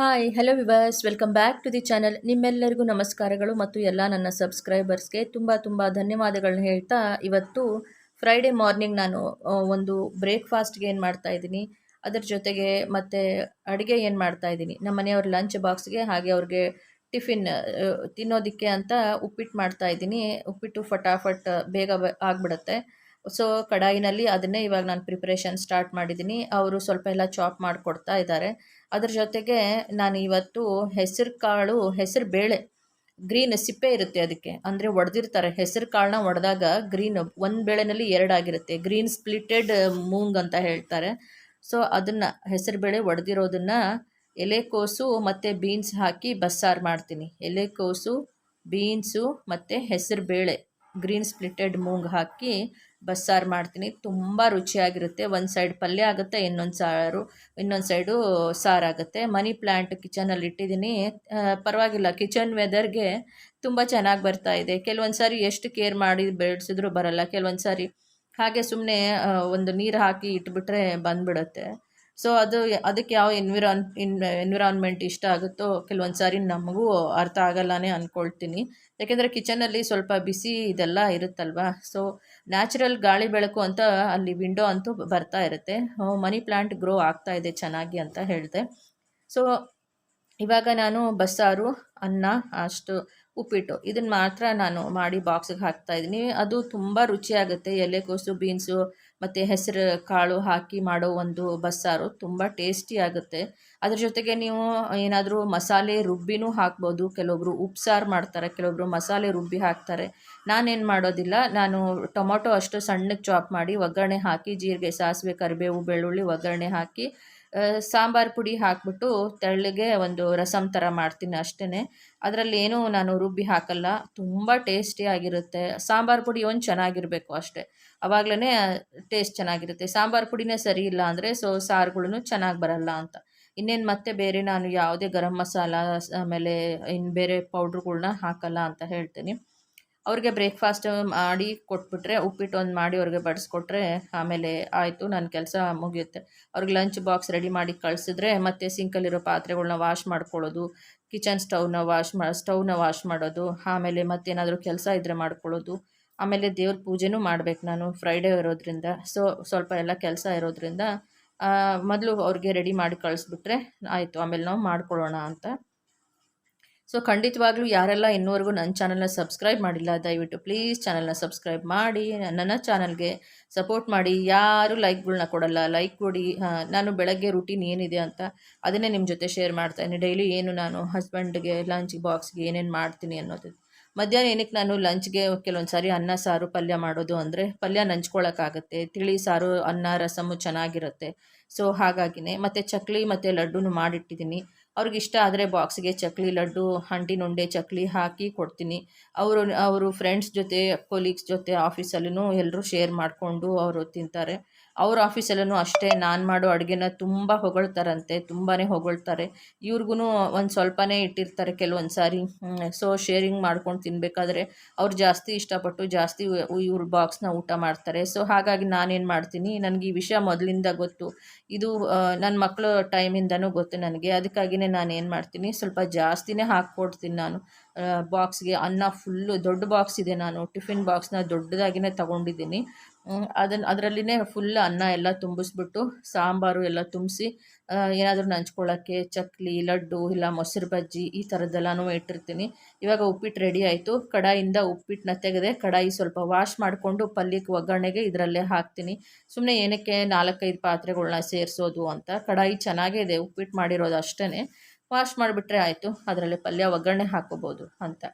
Hi hello viewers welcome back to the channel ನಿಮ್ಮೆಲ್ಲರಿಗೂ ನಮಸ್ಕಾರಗಳು ಮತ್ತು ಎಲ್ಲ ನನ್ನ ಸಬ್ಸ್ಕ್ರೈಬರ್ಸ್ಗೆ ತುಂಬ ತುಂಬ ಧನ್ಯವಾದಗಳನ್ನ ಹೇಳ್ತಾ ಇವತ್ತು ಫ್ರೈಡೇ ಮಾರ್ನಿಂಗ್ ನಾನು ಒಂದು ಬ್ರೇಕ್ಫಾಸ್ಟ್ಗೆ ಏನು ಮಾಡ್ತಾ ಇದ್ದೀನಿ. ಅದರ ಜೊತೆಗೆ ಮತ್ತು ಅಡುಗೆ ಏನು ಮಾಡ್ತಾ ಇದ್ದೀನಿ. ನಮ್ಮ ಮನೆಯವ್ರ ಲಂಚ್ ಬಾಕ್ಸ್ಗೆ ಹಾಗೆ ಅವ್ರಿಗೆ ಟಿಫಿನ್ ತಿನ್ನೋದಕ್ಕೆ ಅಂತ ಉಪ್ಪಿಟ್ಟು ಮಾಡ್ತಾ ಇದ್ದೀನಿ. ಉಪ್ಪಿಟ್ಟು ಫಟಾಫಟ್ ಬೇಗ ಆಗ್ಬಿಡುತ್ತೆ. ಸೊ ಕಡಾಯಿನಲ್ಲಿ ಅದನ್ನೇ ಇವಾಗ ನಾನು ಪ್ರಿಪ್ರೇಷನ್ ಸ್ಟಾರ್ಟ್ ಮಾಡಿದ್ದೀನಿ. ಅವರು ಸ್ವಲ್ಪ ಎಲ್ಲ ಚಾಪ್ ಮಾಡಿಕೊಡ್ತಾ ಇದ್ದಾರೆ. ಅದ್ರ ಜೊತೆಗೆ ನಾನು ಇವತ್ತು ಹೆಸರು ಕಾಳು, ಹೆಸರು ಬೇಳೆ ಗ್ರೀನ್ ಸಿಪ್ಪೆ ಇರುತ್ತೆ ಅದಕ್ಕೆ. ಅಂದರೆ ಒಡೆದಿರ್ತಾರೆ. ಹೆಸರು ಕಾಳನ್ನ ಒಡೆದಾಗ ಗ್ರೀನ್ ಒಂದು ಬೇಳೆನಲ್ಲಿ ಎರಡಾಗಿರುತ್ತೆ ಗ್ರೀನ್ ಸ್ಪ್ಲಿಟೆಡ್ ಮೂಂಗ್ ಅಂತ ಹೇಳ್ತಾರೆ. ಸೊ ಅದನ್ನು ಹೆಸರು ಬೇಳೆ ಒಡೆದಿರೋದನ್ನು ಎಲೆಕೋಸು ಮತ್ತು ಬೀನ್ಸ್ ಹಾಕಿ ಬಸ್ಸಾರು ಮಾಡ್ತೀನಿ. ಎಲೆಕೋಸು ಬೀನ್ಸು ಮತ್ತು ಹೆಸರು ಬೇಳೆ ಗ್ರೀನ್ ಸ್ಪ್ಲಿಟೆಡ್ ಮೂಂಗ್ ಹಾಕಿ ಬಸ್ಸಾರು ಮಾಡ್ತೀನಿ. ತುಂಬ ರುಚಿಯಾಗಿರುತ್ತೆ. ಒಂದು ಸೈಡ್ ಪಲ್ಯ ಆಗುತ್ತೆ, ಇನ್ನೊಂದು ಸಾರು, ಇನ್ನೊಂದು ಸೈಡು ಸಾರಾಗುತ್ತೆ ಮನಿ ಪ್ಲ್ಯಾಂಟ್ ಕಿಚನಲ್ಲಿ ಇಟ್ಟಿದ್ದೀನಿ. ಪರವಾಗಿಲ್ಲ. ಕಿಚನ್ ವೆದರ್ಗೆ ತುಂಬ ಚೆನ್ನಾಗಿ ಬರ್ತಾ ಇದೆ. ಕೆಲವೊಂದು ಸಾರಿ ಎಷ್ಟು ಕೇರ್ ಮಾಡಿ ಬೆಳೆಸಿದ್ರು ಬರಲ್ಲ. ಕೆಲವೊಂದು ಸಾರಿ ಹಾಗೆ ಸುಮ್ಮನೆ ಒಂದು ನೀರು ಹಾಕಿ ಇಟ್ಬಿಟ್ರೆ ಬಂದ್ಬಿಡುತ್ತೆ. ಸೊ ಅದು ಅದಕ್ಕೆ ಯಾವ ಎನ್ವಿರಾನ್ ಇನ್ ಎನ್ವಿರಾನ್ಮೆಂಟ್ ಇಷ್ಟ ಆಗುತ್ತೋ ಕೆಲವೊಂದು ಸಾರಿ ನಮಗೂ ಅರ್ಥ ಆಗಲ್ಲನೇ ಅಂದ್ಕೊಳ್ತೀನಿ ಯಾಕೆಂದರೆ ಕಿಚನಲ್ಲಿ ಸ್ವಲ್ಪ ಬಿಸಿ ಇದೆಲ್ಲ ಇರುತ್ತಲ್ವಾ? ಸೊ ನ್ಯಾಚುರಲ್ ಗಾಳಿ ಬೆಳಕು ಅಂತ ಅಲ್ಲಿ ವಿಂಡೋ ಅಂತೂ ಬರ್ತಾ ಇರುತ್ತೆ. ಮನಿ ಪ್ಲ್ಯಾಂಟ್ ಗ್ರೋ ಆಗ್ತಾ ಇದೆ ಚೆನ್ನಾಗಿ ಅಂತ ಹೇಳಿದೆ. ಸೊ ಇವಾಗ ನಾನು ಬಸ್ಸಾರು, ಅನ್ನ, ಅಷ್ಟು, ಉಪ್ಪಿಟ್ಟು ಇದನ್ನು ಮಾತ್ರ ನಾನು ಮಾಡಿ ಬಾಕ್ಸಿಗೆ ಹಾಕ್ತಾ ಇದ್ದೀನಿ. ಅದು ತುಂಬ ರುಚಿಯಾಗುತ್ತೆ ಎಲೆಕೋಸು ಬೀನ್ಸು ಮತ್ತು ಹೆಸರು, ಕಾಳು ಹಾಕಿ ಮಾಡೋ ಒಂದು ಬಸ್ಸಾರು ತುಂಬ ಟೇಸ್ಟಿ ಆಗುತ್ತೆ. ಅದ್ರ ಜೊತೆಗೆ ನೀವು ಏನಾದರೂ ಮಸಾಲೆ ರುಬ್ಬಿನೂ ಹಾಕ್ಬೋದು. ಕೆಲವೊಬ್ಬರು ಉಪ್ಸಾರು ಮಾಡ್ತಾರೆ ಕೆಲವೊಬ್ಬರು ಮಸಾಲೆ ರುಬ್ಬಿ ಹಾಕ್ತಾರೆ. ನಾನೇನು ಮಾಡೋದಿಲ್ಲ. ನಾನು ಟೊಮೊಟೊ ಅಷ್ಟು ಸಣ್ಣಗೆ ಚಾಪ್ ಮಾಡಿ ಒಗ್ಗರಣೆ ಹಾಕಿ, ಜೀರಿಗೆ, ಸಾಸಿವೆ, ಕರಿಬೇವು, ಬೆಳ್ಳುಳ್ಳಿ ಒಗ್ಗರಣೆ ಹಾಕಿ ಸಾಂಬಾರು ಪುಡಿ ಹಾಕ್ಬಿಟ್ಟು ತೆಳ್ಳಗೆ ಒಂದು ರಸಮ್ ಥರ ಮಾಡ್ತೀನಿ ಅಷ್ಟೇ ಅದರಲ್ಲಿ ಏನೂ ನಾನು ರುಬ್ಬಿ ಹಾಕಲ್ಲ. ತುಂಬ ಟೇಸ್ಟಿಯಾಗಿರುತ್ತೆ ಸಾಂಬಾರು ಪುಡಿ ಒಂದು ಚೆನ್ನಾಗಿರಬೇಕು ಅಷ್ಟೇ. ಆವಾಗಲೇ ಟೇಸ್ಟ್ ಚೆನ್ನಾಗಿರುತ್ತೆ. ಸಾಂಬಾರು ಪುಡಿನೇ ಸರಿ ಇಲ್ಲ ಅಂದರೆ ಸೊ ಸಾರುಗಳು ಚೆನ್ನಾಗಿ ಬರಲ್ಲ ಅಂತ. ಇನ್ನೇನು ಮತ್ತೆ ಬೇರೆ ನಾನು ಯಾವುದೇ ಗರಂ ಮಸಾಲ ಆಮೇಲೆ ಇನ್ನು ಬೇರೆ ಪೌಡ್ರ್ಗಳ್ನ ಹಾಕಲ್ಲ ಅಂತ ಹೇಳ್ತೀನಿ. ಅವ್ರಿಗೆ ಬ್ರೇಕ್ಫಾಸ್ಟ್ ಮಾಡಿ ಕೊಟ್ಬಿಟ್ರೆ, ಉಪ್ಪಿಟ್ಟು ಒಂದು ಮಾಡಿ ಅವ್ರಿಗೆ ಬಡಿಸ್ಕೊಟ್ರೆ, ಆಮೇಲೆ ಆಯಿತು ನನ್ನ ಕೆಲಸ ಮುಗಿಯುತ್ತೆ. ಅವ್ರಿಗೆ ಲಂಚ್ ಬಾಕ್ಸ್ ರೆಡಿ ಮಾಡಿ ಕಳಿಸಿದ್ರೆ, ಮತ್ತೆ ಸಿಂಕಲ್ಲಿರೋ ಪಾತ್ರೆಗಳನ್ನ ವಾಶ್ ಮಾಡ್ಕೊಳ್ಳೋದು ಕಿಚನ್ ಸ್ಟವ್ನ ವಾಶ್ ಮಾ ಸ್ಟವ್ನ ವಾಶ್ ಮಾಡೋದು, ಆಮೇಲೆ ಮತ್ತೇನಾದರೂ ಕೆಲಸ ಇದ್ದರೆ ಮಾಡ್ಕೊಳ್ಳೋದು. ಆಮೇಲೆ ದೇವ್ರ ಪೂಜೆನೂ ಮಾಡ್ಬೇಕು ನಾನು ಫ್ರೈಡೇ ಇರೋದ್ರಿಂದ. ಸೊ ಸ್ವಲ್ಪ ಎಲ್ಲ ಕೆಲಸ ಇರೋದ್ರಿಂದ ಮೊದಲು ಅವ್ರಿಗೆ ರೆಡಿ ಮಾಡಿ ಕಳಿಸ್ಬಿಟ್ರೆ ಆಯಿತು, ಆಮೇಲೆ ನಾವು ಮಾಡ್ಕೊಳ್ಳೋಣ ಅಂತ. ಸೊ ಖಂಡಿತವಾಗ್ಲೂ ಯಾರೆಲ್ಲ ಇನ್ನೂವರೆಗೂ ನನ್ನ ಚಾನಲ್ನ ಸಬ್ಸ್ಕ್ರೈಬ್ ಮಾಡಿಲ್ಲ, ದಯವಿಟ್ಟು ಪ್ಲೀಸ್ ಚಾನಲ್ನ ಸಬ್ಸ್ಕ್ರೈಬ್ ಮಾಡಿ, ನನ್ನ ಚಾನಲ್ಗೆ ಸಪೋರ್ಟ್ ಮಾಡಿ. ಯಾರು ಲೈಕ್ಗಳನ್ನ ಕೊಡಲ್ಲ ಲೈಕ್ ಕೊಡಿ. ನಾನು ಬೆಳಗ್ಗೆ ರೂಟೀನ್ ಏನಿದೆ ಅಂತ ಅದನ್ನೇ ನಿಮ್ಮ ಜೊತೆ ಶೇರ್ ಮಾಡ್ತಾಯಿದ್ದೀನಿ ಡೈಲಿ ಏನು ನಾನು ಹಸ್ಬೆಂಡ್ಗೆ ಲಂಚ್ ಬಾಕ್ಸ್ಗೆ ಏನೇನು ಮಾಡ್ತೀನಿ ಅನ್ನೋದು. ಮಧ್ಯಾಹ್ನ ಏನಕ್ಕೆ ನಾನು ಲಂಚ್ಗೆ ಕೆಲವೊಂದು ಸಾರಿ ಅನ್ನ, ಸಾರು, ಪಲ್ಯ ಮಾಡೋದು ಅಂದರೆ ಪಲ್ಯ ನಂಚ್ಕೊಳ್ಳೋಕ್ಕಾಗತ್ತೆ ತಿಳಿ, ಸಾರು, ಅನ್ನ, ರಸಮು ಚೆನ್ನಾಗಿರುತ್ತೆ. ಸೊ, ಹಾಗಾಗಿನೇ. ಮತ್ತು ಚಕ್ಲಿ ಮತ್ತು ಲಡ್ಡುನು ಮಾಡಿಟ್ಟಿದ್ದೀನಿ. ಅವ್ರಿಗೆ ಇಷ್ಟ ಆದರೆ ಬಾಕ್ಸ್ಗೆ ಚಕ್ಲಿ, ಲಡ್ಡು ಹಂಟಿನುಂಡೆ ಚಕ್ಲಿ ಹಾಕಿ ಕೊಡ್ತೀನಿ. ಅವರು ಅವರು ಫ್ರೆಂಡ್ಸ್ ಜೊತೆ ಕೊಲೀಗ್ಸ್ ಜೊತೆ ಆಫೀಸಲ್ಲೂ ಎಲ್ಲರೂ ಶೇರ್ ಮಾಡಿಕೊಂಡು ಅವರು ತಿಂತಾರೆ. ಅವ್ರ ಆಫೀಸಲ್ಲೂ ಅಷ್ಟೇ, ನಾನು ಮಾಡೋ ಅಡುಗೆನ ತುಂಬ ಹೊಗಳ್ತಾರಂತೆ ತುಂಬಾ ಹೊಗಳ್ತಾರೆ. ಇವ್ರಿಗೂ ಒಂದು ಸ್ವಲ್ಪನೇ ಇಟ್ಟಿರ್ತಾರೆ ಕೆಲವೊಂದು ಸಾರಿ ಸೊ ಶೇರಿಂಗ್ ಮಾಡ್ಕೊಂಡು ತಿನ್ನಬೇಕಾದ್ರೆ ಅವ್ರು ಜಾಸ್ತಿ ಇಷ್ಟಪಟ್ಟು ಜಾಸ್ತಿ ಇವ್ರ ಬಾಕ್ಸ್ನ ಊಟ ಮಾಡ್ತಾರೆ. ಸೊ ಹಾಗಾಗಿ ನಾನೇನು ಮಾಡ್ತೀನಿ, ನನಗೆ ಈ ವಿಷಯ ಮೊದಲಿಂದ ಗೊತ್ತು. ಇದು ನನ್ನ ಮಕ್ಕಳು ಟೈಮಿಂದನೂ ಗೊತ್ತು ನನಗೆ. ಅದಕ್ಕಾಗಿಯೇ ನಾನು ಏನು ಮಾಡ್ತೀನಿ, ಸ್ವಲ್ಪ ಜಾಸ್ತಿನೇ ಹಾಕ್ಕೊಡ್ತೀನಿ ನಾನು. ಬಾಕ್ಸ್ಗೆ ಅನ್ನ ಫುಲ್ಲು ದೊಡ್ಡ ಬಾಕ್ಸ್ ಇದೆ ನಾನು. ಟಿಫಿನ್ ಬಾಕ್ಸ್ನ ದೊಡ್ಡದಾಗಿಯೇ ತೊಗೊಂಡಿದ್ದೀನಿ. ಅದನ್ನು ಅದರಲ್ಲಿನೇ ಫುಲ್ ಅನ್ನ ಎಲ್ಲ ತುಂಬಿಸ್ಬಿಟ್ಟು ಸಾಂಬಾರು ಎಲ್ಲ ತುಂಬಿಸಿ ಏನಾದರೂ ನಂಚ್ಕೊಳ್ಳೋಕ್ಕೆ ಚಕ್ಲಿ, ಲಡ್ಡು, ಇಲ್ಲ ಮೊಸರು ಬಜ್ಜಿ ಈ ಥರದ್ದೆಲ್ಲನೂ ಇಟ್ಟಿರ್ತೀನಿ. ಇವಾಗ ಉಪ್ಪಿಟ್ಟು ರೆಡಿ ಆಯಿತು. ಕಡಾಯಿಂದ ಉಪ್ಪಿಟ್ಟನ್ನ ತೆಗೆದೆ ಕಡಾಯಿ ಸ್ವಲ್ಪ ವಾಶ್ ಮಾಡಿಕೊಂಡು ಪಲ್ಯಕ್ಕೆ ಒಗ್ಗರಣೆಗೆ ಇದರಲ್ಲೇ ಹಾಕ್ತೀನಿ. ಸುಮ್ಮನೆ ಏನಕ್ಕೆ ನಾಲ್ಕೈದು ಪಾತ್ರೆಗಳನ್ನ ಸೇರಿಸೋದು ಅಂತ. ಕಡಾಯಿ ಚೆನ್ನಾಗೇ ಇದೆ ಉಪ್ಪಿಟ್ಟು ಮಾಡಿರೋದು ಅಷ್ಟೇ ವಾಶ್ ಮಾಡಿಬಿಟ್ರೆ ಆಯಿತು. ಅದರಲ್ಲಿ ಪಲ್ಯ ಒಗ್ಗರಣೆ ಹಾಕೋಬೋದು ಅಂತ.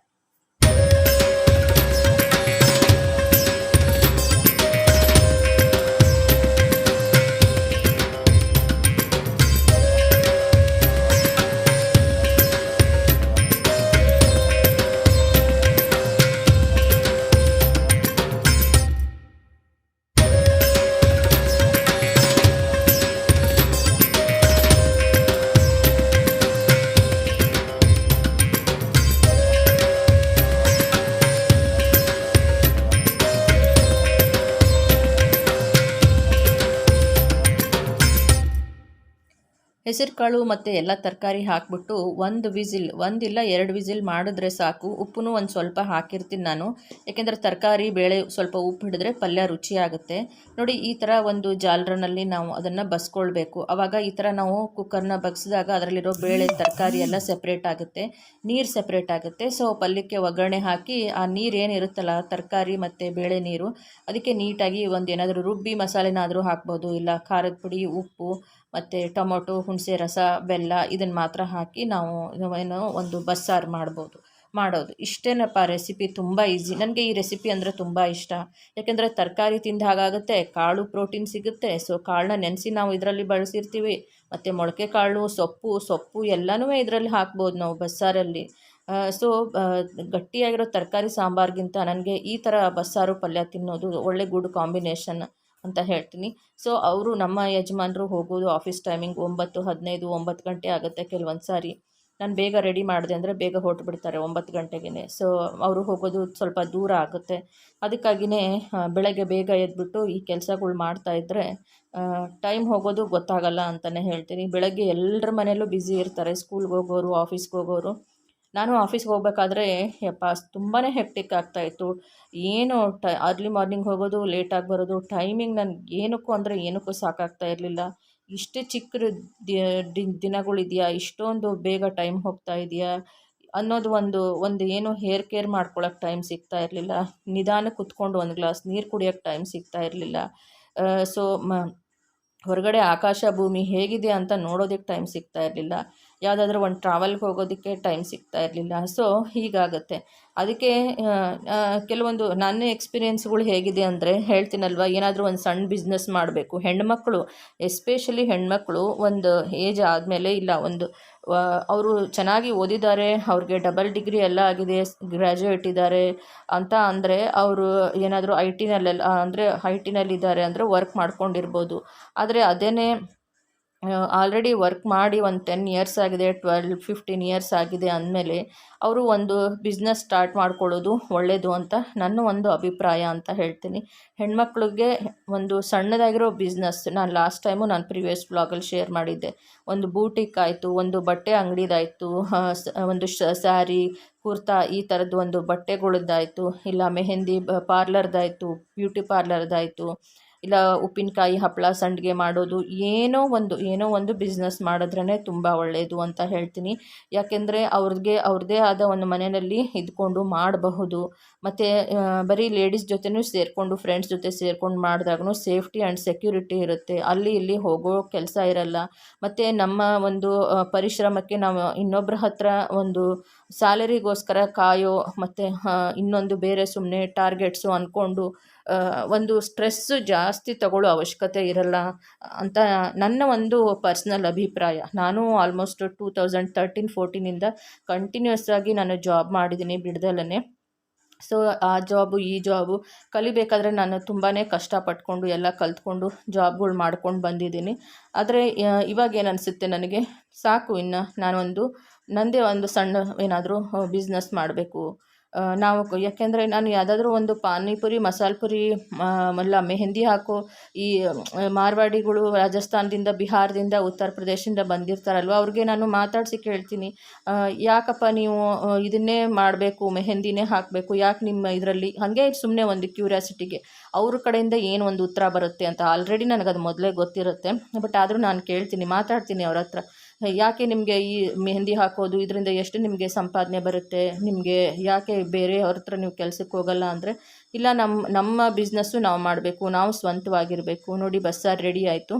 ಹೆಸರು ಕಾಳು ಮತ್ತು ಎಲ್ಲ ತರಕಾರಿ ಹಾಕ್ಬಿಟ್ಟು ಒಂದು ವಿಸಿಲ್, ಒಂದಿಲ್ಲ ಎರಡು ವಿಸಿಲ್ ಮಾಡಿದ್ರೆ ಸಾಕು. ಉಪ್ಪು ಒಂದು ಸ್ವಲ್ಪ ಹಾಕಿರ್ತೀನಿ ನಾನು. ಯಾಕೆಂದರೆ ತರಕಾರಿ ಬೇಳೆ ಸ್ವಲ್ಪ ಉಪ್ಪು ಹಿಡಿದ್ರೆ ಪಲ್ಯ ರುಚಿಯಾಗುತ್ತೆ. ನೋಡಿ, ಈ ಥರ ಒಂದು ಜಾಲರನಲ್ಲಿ ನಾವು ಅದನ್ನು ಬಸ್ಕೊಳ್ಬೇಕು. ಆವಾಗ ಈ ಥರ ನಾವು ಕುಕ್ಕರ್ನ ಬಗ್ಸಿದಾಗ ಅದರಲ್ಲಿರೋ ಬೇಳೆ, ತರಕಾರಿ ಎಲ್ಲ ಸೆಪ್ರೇಟ್ ಆಗುತ್ತೆ. ನೀರು ಸೆಪ್ರೇಟ್ ಆಗುತ್ತೆ. ಸೊ ಪಲ್ಯಕ್ಕೆ ಒಗ್ಗರಣೆ ಹಾಕಿ ಆ ನೀರು ಏನಿರುತ್ತಲ್ಲ ತರಕಾರಿ ಮತ್ತು ಬೇಳೆ ನೀರು, ಅದಕ್ಕೆ ನೀಟಾಗಿ ಒಂದು ಏನಾದರೂ ರುಬ್ಬಿ ಮಸಾಲೆನಾದರೂ ಹಾಕ್ಬೋದು, ಇಲ್ಲ ಖಾರದ ಪುಡಿ, ಉಪ್ಪು ಮತ್ತು ಟೊಮೊಟೊ, ಹುಣಸೆ ರಸ, ಬೆಲ್ಲ ಇದನ್ನು ಮಾತ್ರ ಹಾಕಿ ನಾವು ಏನೋ ಒಂದು ಬಸ್ಸಾರು ಮಾಡ್ಬೋದು. ಮಾಡೋದು. ಇಷ್ಟೇನಪ್ಪ ರೆಸಿಪಿ ತುಂಬ ಈಸಿ ನನಗೆ ಈ ರೆಸಿಪಿ ಅಂದರೆ ತುಂಬ ಇಷ್ಟ. ಯಾಕೆಂದರೆ ತರಕಾರಿ ತಿಂದ ಹಾಗಾಗುತ್ತೆ, ಕಾಳು ಪ್ರೋಟೀನ್ ಸಿಗುತ್ತೆ ಸೊ ಕಾಳನ್ನ ನೆನೆಸಿ ನಾವು ಇದರಲ್ಲಿ ಬಳಸಿರ್ತೀವಿ. ಮತ್ತು ಮೊಳಕೆ ಕಾಳು, ಸೊಪ್ಪು ಸೊಪ್ಪು ಎಲ್ಲನೂ ಇದರಲ್ಲಿ ಹಾಕ್ಬೋದು ನಾವು ಬಸ್ಸಾರಲ್ಲಿ. ಸೊ ಗಟ್ಟಿಯಾಗಿರೋ ತರಕಾರಿ ಸಾಂಬಾರಿಗಿಂತ ನನಗೆ ಈ ಥರ ಬಸ್ಸಾರು ಪಲ್ಯ ತಿನ್ನೋದು ಒಳ್ಳೆ ಗುಡ್ ಕಾಂಬಿನೇಷನ್ ಅಂತ ಹೇಳ್ತೀನಿ. ಸೊ ಅವರು ನಮ್ಮ ಯಜಮಾನರು ಹೋಗೋದು ಆಫೀಸ್ ಟೈಮಿಂಗ್ ಒಂಬತ್ತು, ಹದಿನೈದು, ಒಂಬತ್ತು ಗಂಟೆ ಆಗುತ್ತೆ ಕೆಲವೊಂದು ಸಾರಿ. ನಾನು ಬೇಗ ರೆಡಿ ಮಾಡಿದೆ ಅಂದರೆ ಬೇಗ ಹೊರಟುಬಿಡ್ತಾರೆ ಒಂಬತ್ತು ಗಂಟೆಗೆ ಸೊ ಅವರು ಹೋಗೋದು ಸ್ವಲ್ಪ ದೂರ ಆಗುತ್ತೆ. ಅದಕ್ಕಾಗಿಯೇ ಬೆಳಗ್ಗೆ ಬೇಗ ಎದ್ಬಿಟ್ಟು ಈ ಕೆಲಸಗಳು ಮಾಡ್ತಾಯಿದ್ರೆ ಟೈಮ್ ಹೋಗೋದು ಗೊತ್ತಾಗಲ್ಲ ಅಂತಲೇ ಹೇಳ್ತೀನಿ. ಬೆಳಗ್ಗೆ ಎಲ್ಲರ ಮನೆಯಲ್ಲೂ ಬ್ಯುಸಿ ಇರ್ತಾರೆ. ಸ್ಕೂಲ್ಗೆ ಹೋಗೋರು ಆಫೀಸ್ಗೆ ಹೋಗೋರು. ನಾನು ಆಫೀಸ್ಗೆ ಹೋಗಬೇಕಾದ್ರೆ, ಯಪ್ಪ ತುಂಬಾ ಹೆಕ್ಟಿಕ್ ಆಗ್ತಾಯಿತ್ತು ಏನು ಟ ಅರ್ಲಿ ಮಾರ್ನಿಂಗ್ ಹೋಗೋದು ಲೇಟಾಗಿ ಬರೋದು ಟೈಮಿಂಗ್ ನನಗೆ ಏನಕ್ಕೂ ಅಂದರೆ ಏನಕ್ಕೂ ಸಾಕಾಗ್ತಾ ಇರಲಿಲ್ಲ. ಇಷ್ಟು ಚಿಕ್ಕ ದಿನಗಳಿದೆಯಾ? ಇಷ್ಟೊಂದು ಬೇಗ ಟೈಮ್ ಹೋಗ್ತಾ ಇದೆಯಾ? ಅನ್ನೋದು ಒಂದು ಒಂದು ಏನು ಹೇರ್ ಕೇರ್ ಮಾಡ್ಕೊಳಕ್ಕೆ ಟೈಮ್ ಸಿಗ್ತಾ ಇರಲಿಲ್ಲ. ನಿಧಾನ ಕುತ್ಕೊಂಡು ಒಂದು ಗ್ಲಾಸ್ ನೀರು ಕುಡಿಯೋಕ್ಕೆ ಟೈಮ್ ಸಿಗ್ತಾ ಇರಲಿಲ್ಲ. ಸೊ ಮ, ಹೊರಗಡೆ ಆಕಾಶ ಭೂಮಿ ಹೇಗಿದೆ ಅಂತ ನೋಡೋದಕ್ಕೆ ಟೈಮ್ ಸಿಗ್ತಾ ಇರಲಿಲ್ಲ. ಯಾವುದಾದ್ರೂ ಒಂದು ಟ್ರಾವೆಲ್ಗೆ ಹೋಗೋದಕ್ಕೆ ಟೈಮ್ ಸಿಗ್ತಾ ಇರಲಿಲ್ಲ. ಸೊ ಹೀಗಾಗುತ್ತೆ. ಅದಕ್ಕೆ ಕೆಲವೊಂದು ನನ್ನ ಎಕ್ಸ್ಪೀರಿಯೆನ್ಸ್ಗಳು ಹೇಗಿದೆ ಅಂದರೆ ಹೇಳ್ತೀನಲ್ವ, ಏನಾದರೂ ಒಂದು ಸಣ್ಣ ಬಿಸ್ನೆಸ್ ಮಾಡಬೇಕು. ಹೆಣ್ಮಕ್ಳು ಎಸ್ಪೆಷಲಿ ಹೆಣ್ಮಕ್ಳು, ಒಂದು ಏಜ್ ಆದಮೇಲೆ ಇಲ್ಲ, ಒಂದು ಅವರು ಚೆನ್ನಾಗಿ ಓದಿದ್ದಾರೆ, ಅವ್ರಿಗೆ ಡಬಲ್ ಡಿಗ್ರಿ ಎಲ್ಲ ಆಗಿದೆ ಗ್ರ್ಯಾಜುಯೇಟ್ ಇದ್ದಾರೆ ಅಂತ ಅಂದರೆ ಅವರು ಏನಾದರೂ ಐ ಟಿನಲ್ಲೆಲ್ಲ ಅಂದರೆ ಐ ಟಿನಲ್ಲಿದ್ದಾರೆ ಅಂದರೆ ವರ್ಕ್ ಮಾಡ್ಕೊಂಡಿರ್ಬೋದು. ಆದರೆ ಅದೇ ಆಲ್ರೆಡಿ ವರ್ಕ್ ಮಾಡಿ ಒಂದು ಟೆನ್ ಇಯರ್ಸ್ ಆಗಿದೆ ಟ್ವೆಲ್ ಫಿಫ್ಟೀನ್ ಇಯರ್ಸ್ ಆಗಿದೆ ಅಂದಮೇಲೆ ಅವರು ಒಂದು ಬಿಸ್ನೆಸ್ ಸ್ಟಾರ್ಟ್ ಮಾಡ್ಕೊಳ್ಳೋದು ಒಳ್ಳೆಯದು ಅಂತ ನನ್ನ ಒಂದು ಅಭಿಪ್ರಾಯ ಅಂತ ಹೇಳ್ತೀನಿ. ಹೆಣ್ಮಕ್ಳಿಗೆ ಒಂದು ಸಣ್ಣದಾಗಿರೋ ಬಿಸ್ನೆಸ್ ನಾನು ಲಾಸ್ಟ್ ಟೈಮು ನಾನು ಪ್ರಿವಿಯಸ್ ಬ್ಲಾಗಲ್ಲಿ ಶೇರ್ ಮಾಡಿದ್ದೆ. ಒಂದು ಬೂಟಿಕ್ ಆಯಿತು, ಒಂದು ಬಟ್ಟೆ ಅಂಗಡಿದಾಯಿತು ಒಂದು ಸ್ಯಾರಿ ಕುರ್ತಾ ಈ ಥರದ್ದು ಒಂದು ಬಟ್ಟೆಗಳದ್ದಾಯಿತು ಇಲ್ಲ ಮೆಹಂದಿ ಪಾರ್ಲರ್ದಾಯಿತು ಬ್ಯೂಟಿ ಪಾರ್ಲರ್ದಾಯಿತು ಇಲ್ಲ ಉಪ್ಪಿನಕಾಯಿ ಹಪ್ಪಳ ಸಂಡಿಗೆ ಮಾಡೋದು ಏನೋ ಒಂದು ಏನೋ ಒಂದು ಬಿಸ್ನೆಸ್ ಮಾಡಿದ್ರೇ ತುಂಬ ಒಳ್ಳೆಯದು ಅಂತ ಹೇಳ್ತೀನಿ. ಯಾಕೆಂದರೆ ಅವ್ರಿಗೆ ಅವ್ರದ್ದೇ ಆದ ಒಂದು ಮನೆಯಲ್ಲಿ ಇದ್ಕೊಂಡು ಮಾಡಬಹುದು. ಮತ್ತು ಬರೀ ಲೇಡೀಸ್ ಜೊತೆನೂ ಸೇರಿಕೊಂಡು ಫ್ರೆಂಡ್ಸ್ ಜೊತೆ ಸೇರಿಕೊಂಡು ಮಾಡಿದಾಗೂ ಸೇಫ್ಟಿ ಆ್ಯಂಡ್ ಸೆಕ್ಯೂರಿಟಿ ಇರುತ್ತೆ. ಅಲ್ಲಿ, ಇಲ್ಲಿ ಹೋಗೋ ಕೆಲಸ ಇರಲ್ಲ. ಮತ್ತು ನಮ್ಮ ಒಂದು ಪರಿಶ್ರಮಕ್ಕೆ ನಾವು ಇನ್ನೊಬ್ಬರ ಹತ್ರ ಒಂದು ಸ್ಯಾಲರಿಗೋಸ್ಕರ ಕಾಯೋ, ಮತ್ತು ಇನ್ನೊಂದು ಬೇರೆ ಸುಮ್ಮನೆ ಟಾರ್ಗೆಟ್ಸು ಅಂದ್ಕೊಂಡು ಒಂದು ಸ್ಟ್ರೆಸ್ಸು ಜಾಸ್ತಿ ತಗೊಳ್ಳೋ ಅವಶ್ಯಕತೆ ಇರಲ್ಲ ಅಂತ ನನ್ನ ಒಂದು ಪರ್ಸ್ನಲ್ ಅಭಿಪ್ರಾಯ. ನಾನು ಆಲ್ಮೋಸ್ಟ್ ಟೂ ತೌಸಂಡ್ ತರ್ಟೀನ್ ಫೋರ್ಟೀನಿಂದ ಕಂಟಿನ್ಯೂಸ್ ಆಗಿ ನಾನು ಜಾಬ್ ಮಾಡಿದ್ದೀನಿ ಬಿಡ್ದಲೇ ಸೊ ಆ ಜಾಬು ಈ ಜಾಬು ಕಲಿಬೇಕಾದ್ರೆ ನಾನು ತುಂಬಾ ಕಷ್ಟಪಟ್ಕೊಂಡು ಎಲ್ಲ ಕಲ್ತ್ಕೊಂಡು ಜಾಬ್ಗಳು ಮಾಡ್ಕೊಂಡು ಬಂದಿದ್ದೀನಿ. ಆದರೆ ಇವಾಗ ಏನು ಅನಿಸುತ್ತೆ ನನಗೆ? ಸಾಕು ಇನ್ನು. ನಾನೊಂದು ನನ್ನದೇ ಒಂದು ಸಣ್ಣ ಏನಾದರೂ ಬಿಸ್ನೆಸ್ ಮಾಡಬೇಕು. ನಾವು ಯಾಕೆಂದರೆ ನಾನು ಯಾವುದಾದ್ರೂ ಒಂದು ಪಾನಿಪುರಿ ಮಸಾಲೆ ಪುರಿ ಅಲ್ಲ ಮೆಹಂದಿ ಹಾಕೋ ಈ ಮಾರ್ವಾಡಿಗಳು ರಾಜಸ್ಥಾನದಿಂದ, ಬಿಹಾರದಿಂದ, ಉತ್ತರ ಪ್ರದೇಶದಿಂದ ಬಂದಿರ್ತಾರಲ್ವ, ಅವ್ರಿಗೆ ನಾನು ಮಾತಾಡಿಸಿ ಕೇಳ್ತೀನಿ. ಯಾಕಪ್ಪ ನೀವು ಇದನ್ನೇ ಮಾಡಬೇಕು, ಮೆಹೆಂದಿನೇ ಹಾಕಬೇಕು, ಯಾಕೆ ನಿಮ್ಮ ಇದರಲ್ಲಿ? ಹಾಗೆ ಸುಮ್ಮನೆ ಒಂದು ಕ್ಯೂರಿಯಾಸಿಟಿಗೆ. ಅವ್ರ ಕಡೆಯಿಂದ ಏನು ಒಂದು ಉತ್ತರ ಬರುತ್ತೆ ಅಂತ ಆಲ್ರೆಡಿ ನನಗೆ ಅದು ಮೊದಲೇ ಗೊತ್ತಿರುತ್ತೆ, ಬಟ್ ಆದರೂ ನಾನು ಕೇಳ್ತೀನಿ, ಮಾತಾಡ್ತೀನಿ ಅವ್ರ ಹತ್ರ. ಯಾಕೆ ನಿಮಗೆ ಈ ಮೆಹಂದಿ ಹಾಕೋದು? ಇದರಿಂದ ಎಷ್ಟು ನಿಮಗೆ ಸಂಪಾದನೆ ಬರುತ್ತೆ? ನಿಮಗೆ ಯಾಕೆ ಬೇರೆಯವ್ರ ಹತ್ರ ನೀವು ಕೆಲಸಕ್ಕೆ ಹೋಗಲ್ಲ ಅಂದರೆ, ಇಲ್ಲ ನಮ್ಮ ನಮ್ಮ ಬಿಸ್ನೆಸ್ಸು ನಾವು ಮಾಡಬೇಕು, ನಾವು ಸ್ವಂತವಾಗಿರಬೇಕು. ನೋಡಿ, ಬಸ್ಸಾರು ರೆಡಿ ಆಯಿತು.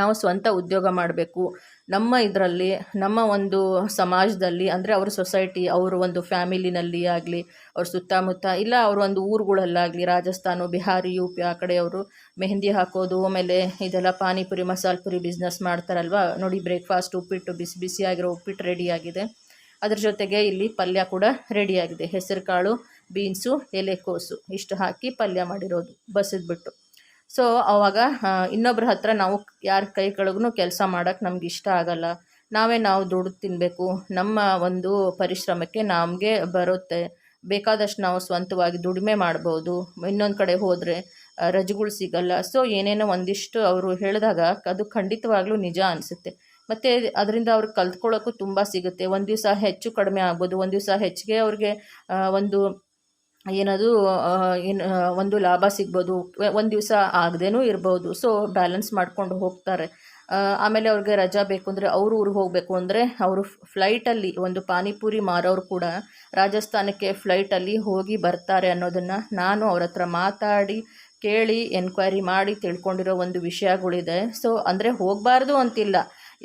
ನಾವು ಸ್ವಂತ ಉದ್ಯೋಗ ಮಾಡಬೇಕು. ನಮ್ಮ ಇದರಲ್ಲಿ, ನಮ್ಮ ಒಂದು ಸಮಾಜದಲ್ಲಿ, ಅಂದರೆ ಅವ್ರ ಸೊಸೈಟಿ ಅವರು ಒಂದು ಫ್ಯಾಮಿಲಿನಲ್ಲಿ ಆಗಲಿ, ಅವ್ರ ಸುತ್ತಮುತ್ತ, ಇಲ್ಲ ಅವ್ರ ಒಂದು ಊರುಗಳಲ್ಲಾಗಲಿ, ರಾಜಸ್ಥಾನ, ಬಿಹಾರಿ, ಯು ಪಿ, ಆ ಕಡೆಯವರು ಮೆಹಂದಿ ಹಾಕೋದು, ಆಮೇಲೆ ಇದೆಲ್ಲ ಪಾನಿಪುರಿ, ಮಸಾಲೆ ಪುರಿ ಬಿಸ್ನೆಸ್ ಮಾಡ್ತಾರಲ್ವ? ನೋಡಿ ಬ್ರೇಕ್ಫಾಸ್ಟ್ ಉಪ್ಪಿಟ್ಟು ಬಿಸಿ ಬಿಸಿಯಾಗಿರೋ ಉಪ್ಪಿಟ್ಟು ರೆಡಿಯಾಗಿದೆ ಅದ್ರ ಜೊತೆಗೆ ಇಲ್ಲಿ ಪಲ್ಯ ಕೂಡ ರೆಡಿಯಾಗಿದೆ ಹೆಸರು ಕಾಳು ಬೀನ್ಸು ಎಲೆಕೋಸು ಇಷ್ಟು ಹಾಕಿ ಪಲ್ಯ ಮಾಡಿರೋದು ಬಸಿದ್ಬಿಟ್ಟು ಸೊ ಅವಾಗ ಇನ್ನೊಬ್ಬರ ಹತ್ರ ನಾವು ಯಾರ ಕೈ ಕೆಳಗೂ ಕೆಲಸ ಮಾಡೋಕ್ಕೆ ನಮ್ಗೆ ಇಷ್ಟ ಆಗಲ್ಲ. ನಾವೇ ನಾವು ದುಡ್ದು ತಿನ್ನಬೇಕು ನಮ್ಮ ಒಂದು ಪರಿಶ್ರಮಕ್ಕೆ ನಮಗೆ ಬರುತ್ತೆ. ಬೇಕಾದಷ್ಟು ನಾವು ಸ್ವಂತವಾಗಿ ದುಡಿಮೆ ಮಾಡ್ಬೋದು. ಇನ್ನೊಂದು ಕಡೆ ಹೋದರೆ ರಜೆಗಳು ಸಿಗಲ್ಲ. ಸೊ ಏನೇನೋ ಒಂದಿಷ್ಟು ಅವರು ಹೇಳಿದಾಗ ಅದು ಖಂಡಿತವಾಗ್ಲೂ ನಿಜ ಅನಿಸುತ್ತೆ. ಮತ್ತು ಅದರಿಂದ ಅವ್ರಿಗೆ ಕಲ್ತ್ಕೊಳ್ಳೋಕ್ಕೂ ತುಂಬ ಸಿಗುತ್ತೆ. ಒಂದು ದಿವಸ ಹೆಚ್ಚು ಕಡಿಮೆ ಆಗ್ಬೋದು. ಒಂದು ದಿವಸ ಹೆಚ್ಚಿಗೆ ಅವ್ರಿಗೆ ಒಂದು ಏನದು ಏನು ಒಂದು ಲಾಭ ಸಿಗ್ಬೋದು, ಒಂದು ದಿವಸ ಆಗದೇನೂ ಇರ್ಬೋದು. ಸೊ ಬ್ಯಾಲೆನ್ಸ್ ಮಾಡ್ಕೊಂಡು ಹೋಗ್ತಾರೆ. ಆಮೇಲೆ ಅವ್ರಿಗೆ ರಜಾ ಬೇಕು ಅಂದರೆ ಅವರು ಊರಿಗೆ ಹೋಗಬೇಕು ಅಂದರೆ ಅವರು ಫ್ಲೈಟಲ್ಲಿ ಒಂದು ಪಾನಿಪುರಿ ಮಾರೋರು ಕೂಡ ರಾಜಸ್ಥಾನಕ್ಕೆ ಫ್ಲೈಟಲ್ಲಿ ಹೋಗಿ ಬರ್ತಾರೆ ಅನ್ನೋದನ್ನು ನಾನು ಅವ್ರ ಹತ್ರ ಮಾತಾಡಿ, ಕೇಳಿ ಎನ್ಕ್ವೈರಿ ಮಾಡಿ ತಿಳ್ಕೊಂಡಿರೋ ಒಂದು ವಿಷಯಗಳಿದೆ. ಸೊ ಅಂದರೆ ಹೋಗಬಾರ್ದು ಅಂತಿಲ್ಲ.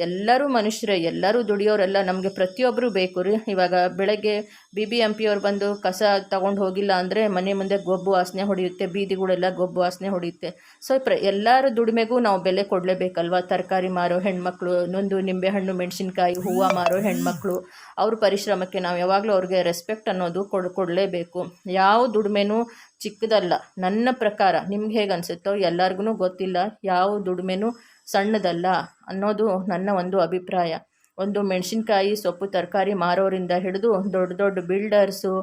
ಎಲ್ಲರೂ ಮನುಷ್ಯರೇ, ಎಲ್ಲರೂ ದುಡಿಯೋರೆಲ್ಲ ನಮಗೆ ಪ್ರತಿಯೊಬ್ಬರು ಬೇಕು ರೀ. ಇವಾಗ ಬೆಳಗ್ಗೆ ಬಿ ಬಿ ಎಂ ಪಿಯವ್ರು ಬಂದು ಕಸ ತಗೊಂಡು ಹೋಗಿಲ್ಲ ಅಂದರೆ ಮನೆ ಮುಂದೆ ಗೊಬ್ಬು ವಾಸನೆ ಹೊಡೆಯುತ್ತೆ, ಬೀದಿಗಳೆಲ್ಲ ಗೊಬ್ಬು ವಾಸನೆ ಹೊಡೆಯುತ್ತೆ. ಸೊ ಪ್ರ, ಎಲ್ಲರ ದುಡಿಮೆಗೂ ನಾವು ಬೆಲೆ ಕೊಡಲೇಬೇಕಲ್ವ? ತರಕಾರಿ ಮಾರೋ ಹೆಣ್ಮಕ್ಳು, ನೊಂದು ನಿಂಬೆಹಣ್ಣು ಮೆಣಸಿನ್ಕಾಯಿ, ಹೂವು ಮಾರೋ ಹೆಣ್ಮಕ್ಳು, ಅವ್ರ ಪರಿಶ್ರಮಕ್ಕೆ ನಾವು ಯಾವಾಗಲೂ ಅವ್ರಿಗೆ ರೆಸ್ಪೆಕ್ಟ್ ಅನ್ನೋದು ಕೊಡ್, ಕೊಡಲೇಬೇಕು. ಯಾವ ದುಡಿಮೆನೂ ಚಿಕ್ಕದಲ್ಲ. ನನ್ನ ಪ್ರಕಾರ ನಿಮ್ಗೆ ಹೇಗೆ ಅನಿಸುತ್ತೋ ಎಲ್ಲರಿಗೂ ಗೊತ್ತಿಲ್ಲ. ಯಾವ ದುಡಿಮೆನೂ ಸಣ್ಣದಲ್ಲ ಅನ್ನೋದು ನನ್ನ ಒಂದು ಅಭಿಪ್ರಾಯ. ಒಂದು ಮೆಣಸಿನ್ಕಾಯಿ ಸೊಪ್ಪು ತರಕಾರಿ ಮಾರೋರಿಂದ ಹಿಡಿದು ದೊಡ್ಡ ದೊಡ್ಡ ಬಿಲ್ಡರ್ಸು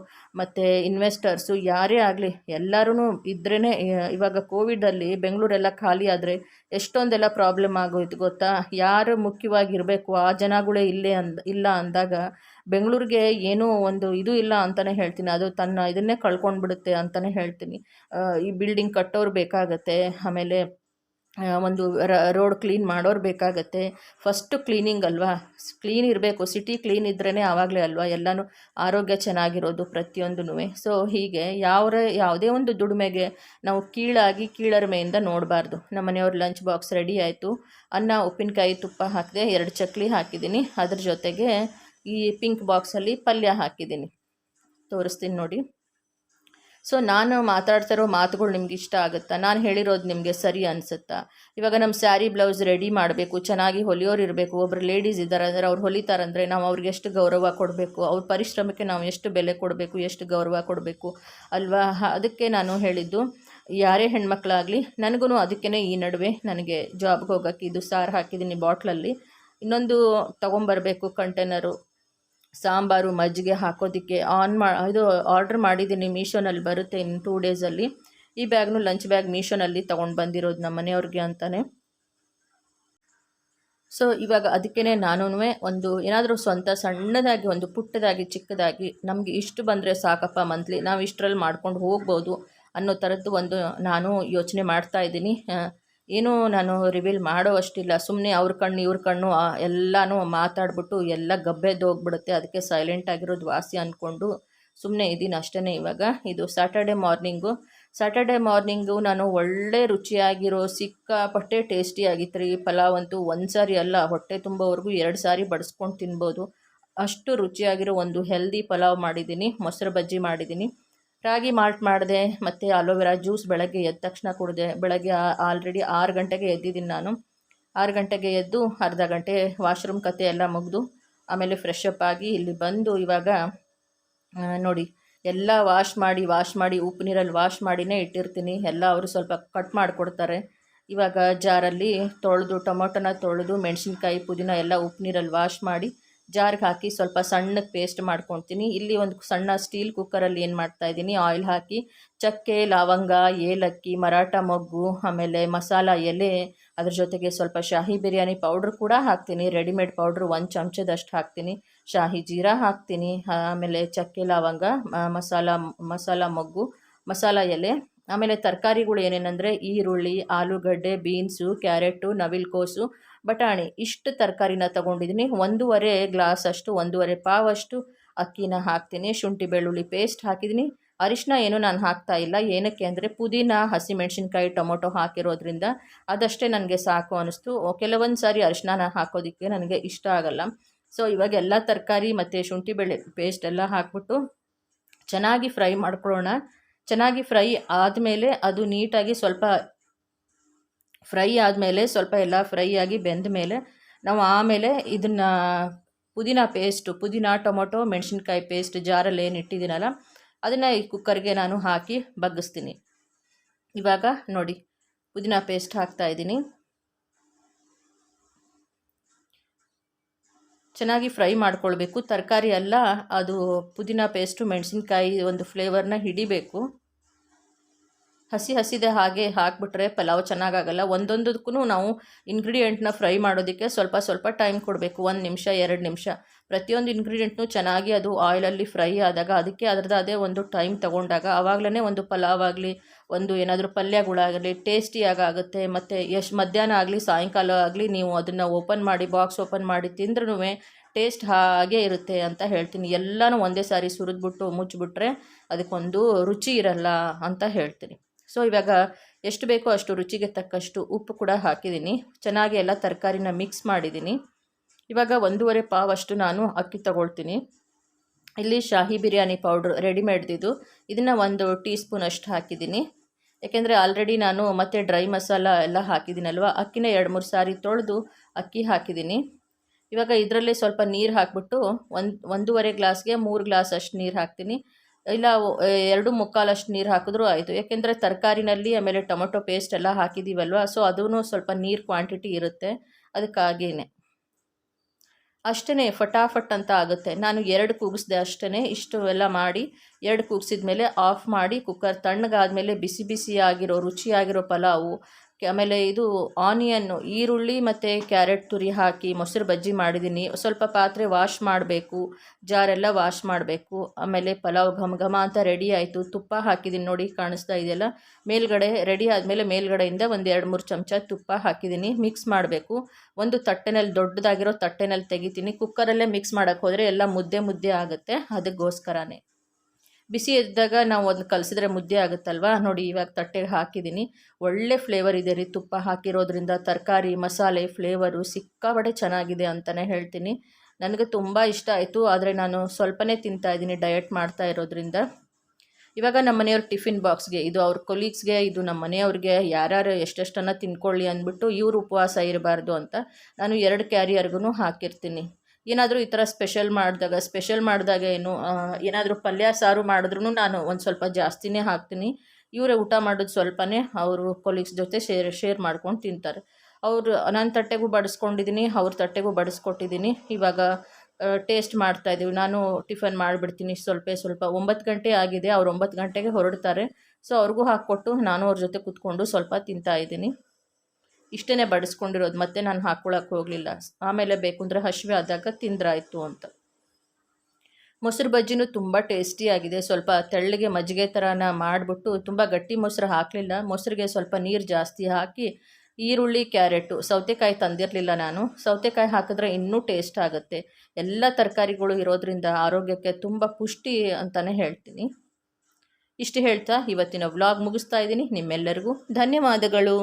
ಮತ್ತು ಇನ್ವೆಸ್ಟರ್ಸು ಯಾರೇ ಆಗಲಿ ಎಲ್ಲರೂ ಇದ್ರೇ ಇವಾಗ ಕೋವಿಡಲ್ಲಿ ಬೆಂಗಳೂರೆಲ್ಲ ಖಾಲಿ ಆದರೆ ಎಷ್ಟೊಂದೆಲ್ಲ ಪ್ರಾಬ್ಲಮ್ ಆಗೋಯ್ತು ಗೊತ್ತಾ? ಯಾರು ಮುಖ್ಯವಾಗಿರಬೇಕು? ಆ ಜನಗಳೇ ಇಲ್ಲೇ ಅಂದ, ಇಲ್ಲ ಅಂದಾಗ ಬೆಂಗಳೂರಿಗೆ ಏನೂ ಒಂದು ಇದು ಇಲ್ಲ ಅಂತಲೇ ಹೇಳ್ತೀನಿ. ಅದು ತನ್ನ ಇದನ್ನೇ ಕಳ್ಕೊಂಡ್ಬಿಡುತ್ತೆ ಅಂತಲೇ ಹೇಳ್ತೀನಿ. ಈ ಬಿಲ್ಡಿಂಗ್ ಕಟ್ಟೋರು ಬೇಕಾಗತ್ತೆ. ಆಮೇಲೆ ಒಂದು ರೋಡ್ ಕ್ಲೀನ್ ಮಾಡೋರು ಬೇಕಾಗತ್ತೆ. ಫಸ್ಟು ಕ್ಲೀನಿಂಗ್ ಅಲ್ವಾ? ಕ್ಲೀನ್ ಇರಬೇಕು. ಸಿಟಿ ಕ್ಲೀನ್ ಇದ್ರೇ ಆವಾಗಲೇ ಅಲ್ವಾ? ಎಲ್ಲನೂ ಆರೋಗ್ಯ ಚೆನ್ನಾಗಿರೋದು ಪ್ರತಿಯೊಂದೂ ಸೊ, ಹೀಗೆ ಯಾವ ಯಾವುದೇ ಒಂದು ದುಡಿಮೆಗೆ ನಾವು ಕೀಳಾಗಿ ಕೀಳರಿಮೆಯಿಂದ ನೋಡಬಾರ್ದು. ನಮ್ಮ ಮನೆಯವ್ರು ಲಂಚ್ ಬಾಕ್ಸ್ ರೆಡಿ ಆಯಿತು. ಅನ್ನ, ಉಪ್ಪಿನಕಾಯಿ ತುಪ್ಪ ಹಾಕಿದೆ ಎರಡು ಚಕ್ಲಿ ಹಾಕಿದ್ದೀನಿ. ಅದ್ರ ಜೊತೆಗೆ ಈ ಪಿಂಕ್ ಬಾಕ್ಸಲ್ಲಿ ಪಲ್ಯ ಹಾಕಿದ್ದೀನಿ. ತೋರಿಸ್ತೀನಿ ನೋಡಿ. ಸೊ ನಾನು ಮಾತಾಡ್ತಿರೋ ಮಾತುಗಳು ನಿಮ್ಗೆ ಇಷ್ಟ ಆಗುತ್ತಾ? ನಾನು ಹೇಳಿರೋದು ನಿಮಗೆ ಸರಿ ಅನಿಸುತ್ತಾ? ಇವಾಗ ನಮ್ಮ ಸ್ಯಾರಿ, ಬ್ಲೌಸ್ ರೆಡಿ ಮಾಡಬೇಕು, ಚೆನ್ನಾಗಿ ಹೊಲಿಯೋರು ಇರಬೇಕು ಒಬ್ಬರು ಲೇಡೀಸ್ ಇದ್ದಾರೆ, ಅಂದರೆ ಅವ್ರು ಹೊಲಿತಾರಂದರೆ ನಾವು ಅವ್ರಿಗೆ ಎಷ್ಟು ಗೌರವ ಕೊಡಬೇಕು? ಅವ್ರ ಪರಿಶ್ರಮಕ್ಕೆ ನಾವು ಎಷ್ಟು ಬೆಲೆ ಕೊಡಬೇಕು, ಎಷ್ಟು ಗೌರವ ಕೊಡಬೇಕು? ಅಲ್ವಾ? ಅದಕ್ಕೆ ನಾನು ಹೇಳಿದ್ದು, ಯಾರೇ ಹೆಣ್ಮಕ್ಳಾಗಲಿ, ನನಗೂ ಅದಕ್ಕೇ ಈ ನಡುವೆ ನನಗೆ ಜಾಬ್ಗೆ ಹೋಗೋಕ್ಕೆ ಇದು ಸಾರು ಹಾಕಿದ್ದೀನಿ ಬಾಟ್ಲಲ್ಲಿ ಇನ್ನೊಂದು ತೊಗೊಂಬರ್ಬೇಕು ಕಂಟೈನರು ಸಾಂಬಾರು, ಮಜ್ಜಿಗೆ ಹಾಕೋದಕ್ಕೆ ಆನ್ ಮಾ, ಇದು ಆರ್ಡ್ರ್ ಮಾಡಿದ್ದೀನಿ ಮೀಶೋನಲ್ಲಿ ಬರುತ್ತೆ ಇನ್ನು ಟೂ ಡೇಸಲ್ಲಿ ಈ ಬ್ಯಾಗ್ನು ಲಂಚ್ ಬ್ಯಾಗ್ ಮೀಶೋನಲ್ಲಿ ತೊಗೊಂಡು ಬಂದಿರೋದು ನಮ್ಮ ಮನೆಯವ್ರಿಗೆ ಅಂತಲೇ ಸೊ ಇವಾಗ ಅದಕ್ಕೇ ನಾನು ಒಂದು ಏನಾದರೂ ಸ್ವಂತ ಸಣ್ಣದಾಗಿ ಒಂದು ಪುಟ್ಟದಾಗಿ ಚಿಕ್ಕದಾಗಿ ನಮಗೆ ಇಷ್ಟು ಬಂದರೆ ಸಾಕಪ್ಪ ಮಂತ್ಲಿ ನಾವು ಇಷ್ಟರಲ್ಲಿ ಮಾಡ್ಕೊಂಡು ಹೋಗ್ಬೋದು ಅನ್ನೋ ಥರದ್ದು ಒಂದು ನಾನು ಯೋಚನೆ ಮಾಡ್ತಾ ಇದ್ದೀನಿ. ಏನೂ ನಾನು ರಿವೀಲ್ ಮಾಡೋ ಅಷ್ಟಿಲ್ಲ. ಸುಮ್ಮನೆ ಅವ್ರ ಕಣ್ಣು, ಇವ್ರ ಕಣ್ಣು ಎಲ್ಲನೂ ಮಾತಾಡ್ಬಿಟ್ಟು ಎಲ್ಲ ಗಬ್ಬೆದ್ದು ಹೋಗ್ಬಿಡುತ್ತೆ. ಅದಕ್ಕೆ ಸೈಲೆಂಟ್ ಆಗಿರೋದು ವಾಸಿ ಅಂದ್ಕೊಂಡು ಸುಮ್ಮನೆ ಇದ್ದೀನಿ ಅಷ್ಟೇ ಇವಾಗ. ಇದು ಸ್ಯಾಟರ್ಡೆ ಮಾರ್ನಿಂಗು ಸ್ಯಾಟರ್ಡೆ ಮಾರ್ನಿಂಗು ನಾನು ಒಳ್ಳೆ ರುಚಿಯಾಗಿರೋ ಸಿಕ್ಕಾಪಟ್ಟೆ ಟೇಸ್ಟಿಯಾಗಿತ್ತು ರೀ. ಪಲಾವ್ ಅಂತೂ ಒಂದು ಸಾರಿ ಅಲ್ಲ, ಹೊಟ್ಟೆ ತುಂಬೋವರೆಗೂ ಎರಡು ಸಾರಿ ಬಡಿಸ್ಕೊಂಡು ತಿನ್ಬೋದು. ಅಷ್ಟು ರುಚಿಯಾಗಿರೋ ಒಂದು ಹೆಲ್ದಿ ಪಲಾವ್ ಮಾಡಿದ್ದೀನಿ. ಮೊಸರು ಬಜ್ಜಿ ಮಾಡಿದ್ದೀನಿ. ರಾಗಿ ಮಾಲ್ಟ್ ಮಾಡಿದೆ, ಮತ್ತು ಅಲೋವೆರಾ ಜ್ಯೂಸ್ ಬೆಳಗ್ಗೆ ಎದ್ದ ತಕ್ಷಣ ಕುಡಿದೆ. ಬೆಳಗ್ಗೆ ಆಲ್ರೆಡಿ ಆರು ಗಂಟೆಗೆ ಎದ್ದಿದ್ದೀನಿ ನಾನು. ಆರು ಗಂಟೆಗೆ ಎದ್ದು ಅರ್ಧ ಗಂಟೆ ವಾಶ್ರೂಮ್ ಕತೆ ಎಲ್ಲ ಮುಗಿದು, ಆಮೇಲೆ ಫ್ರೆಶ್ ಅಪ್ ಆಗಿ ಇಲ್ಲಿ ಬಂದು ಇವಾಗ ನೋಡಿ, ಎಲ್ಲ ವಾಶ್ ಮಾಡಿ ವಾಶ್ ಮಾಡಿ, ಉಪ್ಪು ನೀರಲ್ಲಿ ವಾಶ್ ಮಾಡಿನೇ ಇಟ್ಟಿರ್ತೀನಿ. ಎಲ್ಲ ಅವರು ಸ್ವಲ್ಪ ಕಟ್ ಮಾಡಿಕೊಡ್ತಾರೆ. ಇವಾಗ ಜಾರಲ್ಲಿ ತೊಳೆದು, ಟೊಮೊಟೊನ ತೊಳೆದು, ಮೆಣಸಿನ್ಕಾಯಿ ಪುದೀನ ಎಲ್ಲ ಉಪ್ಪು ನೀರಲ್ಲಿ ವಾಶ್ ಮಾಡಿ ಜಾರ್ಗೆ ಹಾಕಿ ಸ್ವಲ್ಪ ಸಣ್ಣಗೆ ಪೇಸ್ಟ್ ಮಾಡ್ಕೊತೀನಿ. ಇಲ್ಲಿ ಒಂದು ಸಣ್ಣ ಸ್ಟೀಲ್ ಕುಕ್ಕರಲ್ಲಿ ಏನು ಮಾಡ್ತಾ ಇದ್ದೀನಿ ಆಯಿಲ್ ಹಾಕಿ, ಚಕ್ಕೆ, ಲವಂಗ, ಏಲಕ್ಕಿ, ಮರಾಠ ಮೊಗ್ಗು, ಆಮೇಲೆ ಮಸಾಲ ಎಲೆ, ಅದ್ರ ಜೊತೆಗೆ ಸ್ವಲ್ಪ ಶಾಹಿ ಬಿರಿಯಾನಿ ಪೌಡ್ರ್ ಕೂಡ ಹಾಕ್ತೀನಿ. ರೆಡಿಮೇಡ್ ಪೌಡ್ರ್ ಒಂದು ಚಮಚದಷ್ಟು ಹಾಕ್ತೀನಿ. ಶಾಹಿ ಜೀರಾ ಹಾಕ್ತೀನಿ. ಆಮೇಲೆ ಚಕ್ಕೆ, ಲವಂಗ ಮಸಾಲ ಮಸಾಲ ಮೊಗ್ಗು, ಮಸಾಲ ಎಲೆ, ಆಮೇಲೆ ತರಕಾರಿಗಳು ಏನೇನೆಂದರೆ ಈರುಳ್ಳಿ, ಆಲೂಗಡ್ಡೆ, ಬೀನ್ಸು, ಕ್ಯಾರೆಟು, ನವಿಲ್ಕೋಸು ಬಟಾಣಿ, ಇಷ್ಟು ತರಕಾರಿನ ತಗೊಂಡಿದ್ದೀನಿ. ಒಂದೂವರೆ ಗ್ಲಾಸ್ ಅಷ್ಟು, ಒಂದೂವರೆ ಪಾವಷ್ಟು ಅಕ್ಕಿನ ಹಾಕ್ತೀನಿ. ಶುಂಠಿ ಬೆಳ್ಳುಳ್ಳಿ ಪೇಸ್ಟ್ ಹಾಕಿದ್ದೀನಿ. ಅರಿಶಿನ ಏನು ನಾನು ಹಾಕ್ತಾ ಇಲ್ಲ. ಏನಕ್ಕೆ ಅಂದರೆ ಪುದೀನ, ಹಸಿಮೆಣಸಿನ್ಕಾಯಿ, ಟೊಮೊಟೊ ಹಾಕಿರೋದ್ರಿಂದ ಅದಷ್ಟೇ ನನಗೆ ಸಾಕು ಅನ್ನಿಸ್ತು ಕೆಲವೊಂದು ಸಾರಿ ಅರಿಶಿನ ಹಾಕೋದಕ್ಕೆ ನನಗೆ ಇಷ್ಟ ಆಗಲ್ಲ. ಸೊ, ಇವಾಗ ಎಲ್ಲ ತರಕಾರಿ ಮತ್ತು ಶುಂಠಿ ಬೆಳ್ಳಿ ಪೇಸ್ಟ್ ಎಲ್ಲ ಹಾಕ್ಬಿಟ್ಟು ಚೆನ್ನಾಗಿ ಫ್ರೈ ಮಾಡ್ಕೊಳ್ಳೋಣ. ಚೆನ್ನಾಗಿ ಫ್ರೈ ಆದಮೇಲೆ ಅದು ನೀಟಾಗಿ ಸ್ವಲ್ಪ ಫ್ರೈ ಆದಮೇಲೆ ಸ್ವಲ್ಪ ಎಲ್ಲ ಫ್ರೈ ಆಗಿ ಬೆಂದ ಮೇಲೆ ನಾವು ಆಮೇಲೆ ಇದನ್ನು ಪುದೀನ ಪೇಸ್ಟು, ಪುದೀನ ಟೊಮೊಟೊ, ಮೆಣಸಿನ್ಕಾಯಿ ಪೇಸ್ಟ್ ಜಾರಲ್ಲಿ ಏನು ಇಟ್ಟಿದ್ದೀನಲ್ಲ, ಅದನ್ನು ಈ ಕುಕ್ಕರ್ಗೆ ನಾನು ಹಾಕಿ ಬಗ್ಗಿಸ್ತೀನಿ. ಇವಾಗ ನೋಡಿ, ಪುದೀನ ಪೇಸ್ಟ್ ಹಾಕ್ತಾ ಇದ್ದೀನಿ. ಚೆನ್ನಾಗಿ ಫ್ರೈ ಮಾಡ್ಕೊಳ್ಬೇಕು. ತರಕಾರಿ ಎಲ್ಲ, ಅದು ಪುದೀನ ಪೇಸ್ಟು, ಮೆಣಸಿನ್ಕಾಯಿ ಒಂದು ಫ್ಲೇವರ್ನ ಹಿಡಿಬೇಕು. ಹಸಿ ಹಸಿದೆ ಹಾಗೆ ಹಾಕಿಬಿಟ್ರೆ ಪಲಾವ್ ಚೆನ್ನಾಗಾಗಲ್ಲ. ಒಂದೊಂದಕ್ಕೂ ನಾವು ಇಂಗ್ರೀಡಿಯೆಂಟ್ನ ಫ್ರೈ ಮಾಡೋದಕ್ಕೆ ಸ್ವಲ್ಪ ಸ್ವಲ್ಪ ಟೈಮ್ ಕೊಡಬೇಕು. ಒಂದು ನಿಮಿಷ, ಎರಡು ನಿಮಿಷ. ಪ್ರತಿಯೊಂದು ಇಂಗ್ರೀಡಿಯೆಂಟ್ನು ಚೆನ್ನಾಗಿ ಅದು ಆಯಿಲಲ್ಲಿ ಫ್ರೈ ಆದಾಗ ಅದಕ್ಕೆ ಅದರದ್ದೇ ಒಂದು ಟೈಮ್ ತೊಗೊಂಡಾಗ ಆವಾಗಲೇ ಒಂದು ಪಲಾವ್ ಆಗಲಿ, ಒಂದು ಏನಾದರೂ ಪಲ್ಯಗಳಾಗಲಿ ಟೇಸ್ಟಿಯಾಗಿ ಆಗುತ್ತೆ. ಮತ್ತು ಎಷ್ಟು ಮಧ್ಯಾಹ್ನ ಆಗಲಿ, ಸಾಯಂಕಾಲ ಆಗಲಿ ನೀವು ಅದನ್ನು ಓಪನ್ ಮಾಡಿ, ಬಾಕ್ಸ್ ಓಪನ್ ಮಾಡಿ ತಿಂದ್ರೂ ಟೇಸ್ಟ್ ಹಾಗೆ ಇರುತ್ತೆ ಅಂತ ಹೇಳ್ತೀನಿ. ಎಲ್ಲನೂ ಒಂದೇ ಸಾರಿ ಸುರಿದ್ಬಿಟ್ಟು ಮುಚ್ಚಿಬಿಟ್ರೆ ಅದಕ್ಕೊಂದು ರುಚಿ ಇರಲ್ಲ ಅಂತ ಹೇಳ್ತೀನಿ. ಸೊ ಇವಾಗ ಎಷ್ಟು ಬೇಕೋ ಅಷ್ಟು ರುಚಿಗೆ ತಕ್ಕಷ್ಟು ಉಪ್ಪು ಕೂಡ ಹಾಕಿದ್ದೀನಿ. ಚೆನ್ನಾಗಿ ಎಲ್ಲ ತರಕಾರಿನ ಮಿಕ್ಸ್ ಮಾಡಿದ್ದೀನಿ. ಇವಾಗ ಒಂದೂವರೆ ಪಾವ್ ಅಷ್ಟು ನಾನು ಅಕ್ಕಿ ತಗೊಳ್ತೀನಿ. ಇಲ್ಲಿ ಶಾಹಿ ಬಿರಿಯಾನಿ ಪೌಡ್ರ್ ರೆಡಿಮೇಡ್ದಿದ್ದು ಇದನ್ನು ಒಂದು ಟೀ ಸ್ಪೂನ್ ಅಷ್ಟು ಹಾಕಿದ್ದೀನಿ. ಯಾಕೆಂದರೆ ಆಲ್ರೆಡಿ ನಾನು ಮತ್ತೆ ಡ್ರೈ ಮಸಾಲ ಎಲ್ಲ ಹಾಕಿದ್ದೀನಲ್ವ? ಅಕ್ಕಿನ ಎರಡು ಮೂರು ಸಾರಿ ತೊಳೆದು ಅಕ್ಕಿ ಹಾಕಿದ್ದೀನಿ. ಇವಾಗ ಇದರಲ್ಲೇ ಸ್ವಲ್ಪ ನೀರು ಹಾಕ್ಬಿಟ್ಟು ಒಂದು, ಒಂದೂವರೆ ಗ್ಲಾಸ್ಗೆ ಮೂರು ಗ್ಲಾಸ್ ಅಷ್ಟು ನೀರು ಹಾಕ್ತೀನಿ. ಇಲ್ಲ ಎರಡು ಮುಕ್ಕಾಲಷ್ಟು ನೀರು ಹಾಕಿದ್ರೂ ಆಯಿತು. ಯಾಕೆಂದರೆ ತರಕಾರಿನಲ್ಲಿ ಆಮೇಲೆ ಟೊಮೊಟೊ ಪೇಸ್ಟ್ ಎಲ್ಲ ಹಾಕಿದ್ದೀವಲ್ವ ಸೊ ಅದೂ ಸ್ವಲ್ಪ ನೀರು ಕ್ವಾಂಟಿಟಿ ಇರುತ್ತೆ. ಅದಕ್ಕಾಗಿಯೇ ಅಷ್ಟೇ ಫಟಾಫಟ್ ಅಂತ ಆಗುತ್ತೆ. ನಾನು ಎರಡು ಕೂಗಿಸ್ದೆ ಅಷ್ಟೇ ಇಷ್ಟು ಎಲ್ಲ ಮಾಡಿ ಎರಡು ಕೂಗಿಸಿದ ಮೇಲೆ ಆಫ್ ಮಾಡಿ, ಕುಕ್ಕರ್ ತಣ್ಣಗಾದ್ಮೇಲೆ ಬಿಸಿ ಬಿಸಿಯಾಗಿರೋ, ರುಚಿಯಾಗಿರೋ ಪಲಾವು ಆಮೇಲೆ ಇದು ಆನಿಯನ್ನು ಈರುಳ್ಳಿ ಮತ್ತು ಕ್ಯಾರೆಟ್ ತುರಿ ಹಾಕಿ ಮೊಸರು ಬಜ್ಜಿ ಮಾಡಿದ್ದೀನಿ. ಸ್ವಲ್ಪ ಪಾತ್ರೆ ವಾಶ್ ಮಾಡಬೇಕು, ಜಾರೆಲ್ಲ ವಾಶ್ ಮಾಡಬೇಕು. ಆಮೇಲೆ ಪಲಾವ್ ಘಮ ಘಮ ಅಂತ ರೆಡಿ ಆಯಿತು. ತುಪ್ಪ ಹಾಕಿದ್ದೀನಿ ನೋಡಿ ಕಾಣಿಸ್ತಾ ಇದೆಯಲ್ಲ? ಮೇಲ್ಗಡೆ ರೆಡಿ ಆದಮೇಲೆ ಮೇಲ್ಗಡೆಯಿಂದ ಒಂದು ಎರಡು ಮೂರು ಚಮಚ ತುಪ್ಪ ಹಾಕಿದ್ದೀನಿ ಮಿಕ್ಸ್ ಮಾಡಬೇಕು. ಒಂದು ತಟ್ಟೆನಲ್ಲಿ ದೊಡ್ಡದಾಗಿರೋ ತಟ್ಟೆನಲ್ಲಿ ತೆಗಿತೀನಿ. ಕುಕ್ಕರಲ್ಲೇ ಮಿಕ್ಸ್ ಮಾಡೋಕ್ಕೆ ಹೋದರೆ ಎಲ್ಲ ಮುದ್ದೆ ಮುದ್ದೆ ಆಗುತ್ತೆ. ಅದಕ್ಕೋಸ್ಕರನೇ. ಬಿಸಿ ಇದ್ದಾಗ ನಾವು ಅದನ್ನ ಕಲಸಿದ್ರೆ ಮುದ್ದೆ ಆಗುತ್ತಲ್ವ? ನೋಡಿ, ಇವಾಗ ತಟ್ಟೆಗೆ ಹಾಕಿದ್ದೀನಿ ಒಳ್ಳೆ ಫ್ಲೇವರ್ ಇದೆ ರೀ ತುಪ್ಪ ಹಾಕಿರೋದ್ರಿಂದ. ತರಕಾರಿ, ಮಸಾಲೆ ಫ್ಲೇವರು ಸಿಕ್ಕಾಬಡೆ ಚೆನ್ನಾಗಿದೆ ಅಂತಲೇ ಹೇಳ್ತೀನಿ. ನನಗೆ ತುಂಬ ಇಷ್ಟ ಆಯಿತು. ಆದರೆ ನಾನು ಸ್ವಲ್ಪನೇ ತಿಂತಾ ಇದ್ದೀನಿ ಡಯಟ್ ಮಾಡ್ತಾ ಇರೋದ್ರಿಂದ. ಇವಾಗ ನಮ್ಮ ಮನೆಯವ್ರ ಟಿಫಿನ್ ಬಾಕ್ಸ್ಗೆ ಇದು ಅವ್ರ ಕೊಲೀಗ್ಸ್ಗೆ ಇದು ನಮ್ಮ ಮನೆಯವ್ರಿಗೆ, ಯಾರ್ಯಾರು ಎಷ್ಟೆಷ್ಟನ್ನು ತಿನ್ಕೊಳ್ಳಿ ಅಂದ್ಬಿಟ್ಟು ಇವರು ಉಪವಾಸ ಇರಬಾರ್ದು ಅಂತ ನಾನು ಎರಡು ಕ್ಯಾರಿಯರ್ಗೂ ಹಾಕಿರ್ತೀನಿ. ಏನಾದರೂ ಈ ಥರ ಸ್ಪೆಷಲ್ ಮಾಡಿದಾಗ ಸ್ಪೆಷಲ್ ಮಾಡಿದಾಗ ಏನು ಏನಾದರೂ ಪಲ್ಯ, ಸಾರು ಮಾಡಿದ್ರೂ ನಾನು ಒಂದು ಸ್ವಲ್ಪ ಜಾಸ್ತಿನೇ ಹಾಕ್ತೀನಿ. ಇವರೇ ಊಟ ಮಾಡೋದು ಸ್ವಲ್ಪನೇ ಅವರು ಕೊಲೀಗ್ಸ್ ಜೊತೆ ಶೇರ್ ಶೇರ್ ಮಾಡ್ಕೊಂಡು ತಿಂತಾರೆ. ಅವರು ನನ್ನ ತಟ್ಟೆಗೂ ಬಡಿಸ್ಕೊಂಡಿದ್ದೀನಿ ಅವ್ರ ತಟ್ಟೆಗೂ ಬಡಿಸ್ಕೊಟ್ಟಿದ್ದೀನಿ ಇವಾಗ ಟೇಸ್ಟ್ ಮಾಡ್ತಾ ಇದ್ದೀವಿ ನಾನು ಟಿಫನ್ ಮಾಡಿಬಿಡ್ತೀನಿ. ಸ್ವಲ್ಪ ಸ್ವಲ್ಪ ಒಂಬತ್ತು ಗಂಟೆ ಆಗಿದೆ. ಅವ್ರು ಒಂಬತ್ತು ಗಂಟೆಗೆ ಹೊರಡ್ತಾರೆ. ಸೊ ಅವ್ರಿಗೂ ಹಾಕ್ಕೊಟ್ಟು ನಾನು ಅವ್ರ ಜೊತೆ ಕೂತ್ಕೊಂಡು ಸ್ವಲ್ಪ ತಿಂತಾಯಿದ್ದೀನಿ ಇಷ್ಟೇ ಬಡಿಸ್ಕೊಂಡಿರೋದು, ಮತ್ತೆ ನಾನು ಹಾಕ್ಕೊಳಕ್ಕೆ ಹೋಗಲಿಲ್ಲ. ಆಮೇಲೆ ಬೇಕು ಅಂದರೆ ಹಸಿವೆ ಆದಾಗ ತಿಂದ್ರಾಯಿತು ಅಂತ. ಮೊಸರು ಬಜ್ಜಿನೂ ತುಂಬ ಟೇಸ್ಟಿಯಾಗಿದೆ ಸ್ವಲ್ಪ ತೆಳ್ಳಗೆ ಮಜ್ಜಿಗೆ ಥರನ ಮಾಡಿಬಿಟ್ಟು ತುಂಬ ಗಟ್ಟಿ ಮೊಸರು ಹಾಕಲಿಲ್ಲ. ಮೊಸರಿಗೆ ಸ್ವಲ್ಪ ನೀರು ಜಾಸ್ತಿ ಹಾಕಿ ಈರುಳ್ಳಿ, ಕ್ಯಾರೆಟು, ಸೌತೆಕಾಯಿ ತಂದಿರಲಿಲ್ಲ ನಾನು. ಸೌತೆಕಾಯಿ ಹಾಕಿದ್ರೆ ಇನ್ನೂ ಟೇಸ್ಟ್ ಆಗುತ್ತೆ. ಎಲ್ಲ ತರಕಾರಿಗಳು ಇರೋದ್ರಿಂದ ಆರೋಗ್ಯಕ್ಕೆ ತುಂಬ ಪುಷ್ಟಿ ಅಂತಲೇ ಹೇಳ್ತೀನಿ. ಇಷ್ಟು ಹೇಳ್ತಾ ಇವತ್ತಿನ ವ್ಲಾಗ್ ಮುಗಿಸ್ತಾ ಇದ್ದೀನಿ. ನಿಮ್ಮೆಲ್ಲರಿಗೂ ಧನ್ಯವಾದಗಳು.